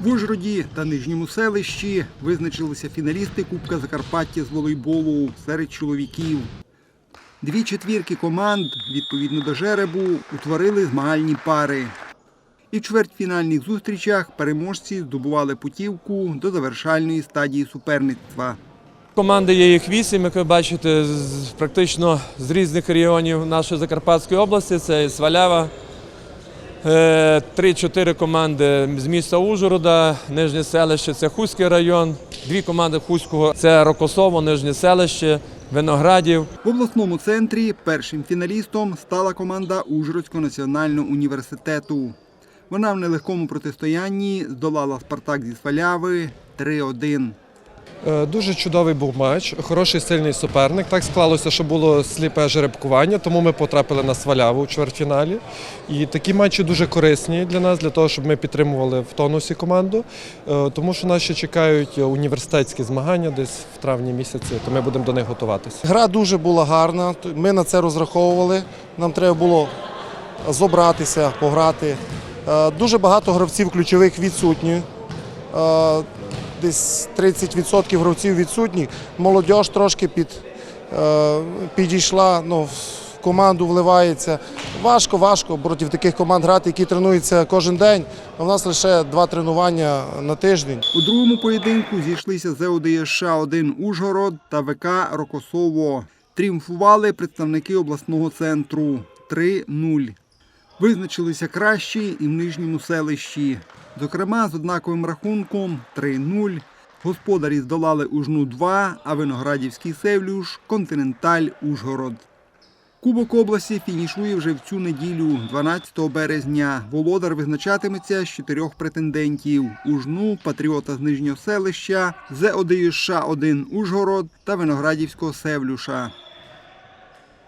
В Ужгороді та Нижньому селищі визначилися фіналісти Кубка Закарпаття з волейболу серед чоловіків. Дві четвірки команд, відповідно до жеребу, утворили змагальні пари. І в чвертьфінальних зустрічах переможці здобували путівку до завершальної стадії суперництва. Команди є їх вісім, як ви бачите, практично з різних регіонів нашої Закарпатської області. Це Свалява, три-чотири команди з міста Ужгорода, Нижнє селище це Хуський район, дві команди Хуського це Рокосово, Нижнє селище, Виноградів. В обласному центрі першим фіналістом стала команда Ужгородського національного університету. Вона в нелегкому протистоянні здолала Спартак зі Сваляви 3-1. Е, Дуже чудовий був матч, хороший сильний суперник. Так склалося, що було сліпе жеребкування, тому ми потрапили на сваляву у чвертьфіналі. І такі матчі дуже корисні для нас, для того, щоб ми підтримували в тонусі команду, Е, тому що нас ще чекають університетські змагання десь в травні місяці, то ми будемо до них готуватися. Гра дуже була гарна. Ми на це розраховували. Нам треба було зобратися, пограти. Е, Дуже багато гравців ключових відсутні. Е, Десь 30% гравців відсутні. Молодь трошки під, е, підійшла, ну, в команду вливається. Важко, важко проти таких команд грати, які тренуються кожен день. У нас лише два тренування на тиждень. У другому поєдинку зійшлися ЗОДШ 1 Ужгород та ВК Рокосово. Тріумфували представники обласного центру 3-0. Визначилися кращі і в нижньому селищі. Зокрема, з однаковим рахунком 3-0. Господарі здолали Ужну 2, а Виноградівський Севлюш Континенталь Ужгород. Кубок області фінішує вже в цю неділю, 12 березня. Володар визначатиметься з чотирьох претендентів: Ужну, Патріота з Нижнього селища, ЗОДЮШ 1 Ужгород та Виноградівського Севлюша.